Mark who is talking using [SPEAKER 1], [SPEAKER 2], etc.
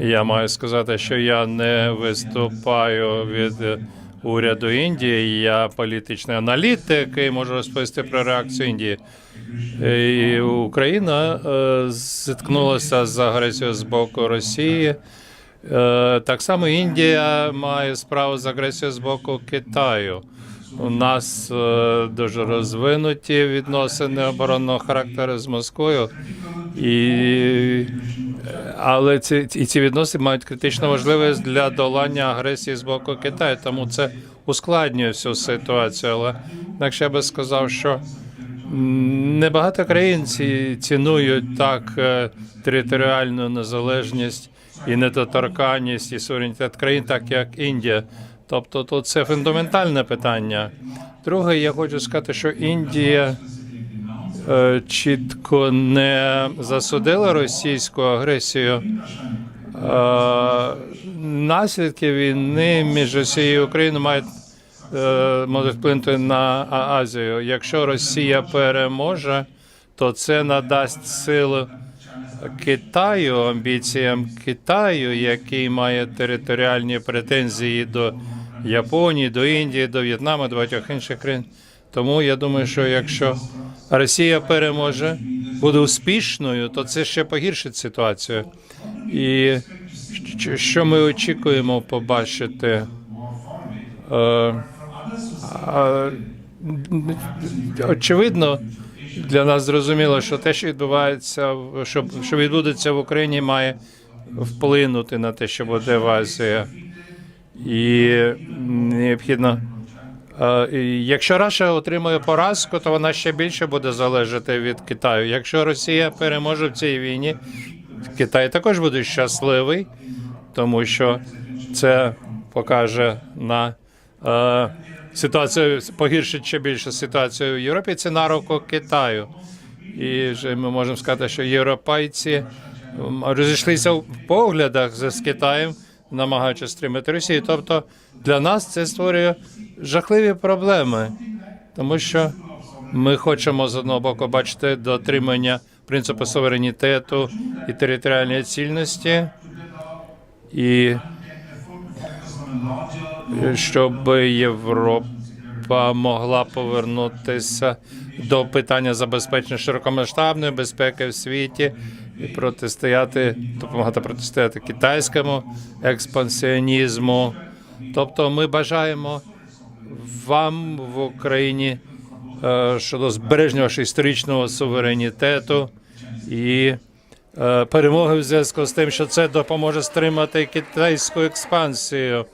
[SPEAKER 1] Я маю сказати, що я не виступаю від е, уряду Індії. Я політичний аналітик і можу розповісти про реакцію Індії. Е, І Україна е, зіткнулася з агресією з боку Росії. Так само Індія має справу з агресією з боку Китаю. У нас дуже розвинуті відносини оборонного характеру з Москвою, і, але ці, і ці відносини мають критичну важливість для долання агресії з боку Китаю, тому це ускладнює всю ситуацію. Але інакше я би сказав, що небагато країн ці- цінують так е, територіальну незалежність і недоторканність і суверенітет країн, так як Індія. Тобто тут це фундаментальне питання. Друге, я хочу сказати, що Індія е, чітко не засудила російську агресію. Е, Наслідки війни між Росією і Україною мають е, можуть вплинути на Азію. Якщо Росія переможе, то це надасть силу Китаю, амбіціям Китаю, який має територіальні претензії до Японії, до Індії, до В'єтнаму, до багатьох інших країн. Тому я думаю, що якщо Росія переможе, буде успішною, то це ще погіршить ситуацію. І що- ми очікуємо побачити? Е, очевидно, для нас зрозуміло, що те, що відбувається, що, що відбудеться в Україні, має вплинути на те, що буде в Азії. І необхідно. Е, Якщо Раша отримує поразку, то вона ще більше буде залежати від Китаю. Якщо Росія переможе в цій війні, Китай також буде щасливий, тому що це покаже на е, ситуацію, погіршить ще більше ситуацію в Європі. Це на руку Китаю. І вже ми можемо сказати, що європейці розійшлися в поглядах з Китаєм, намагаючись стримати Росію. Тобто для нас це створює жахливі проблеми, тому що ми хочемо з одного боку бачити дотримання принципу суверенітету і територіальної цільності, і щоб Європа могла повернутися до питання забезпечення широкомасштабної безпеки в світі і протистояти, допомагати протистояти китайському експансіонізму. Тобто, ми бажаємо вам в Україні е, щодо збереження вашого історичного суверенітету і е, перемоги в зв'язку з тим, що це допоможе стримати китайську експансію.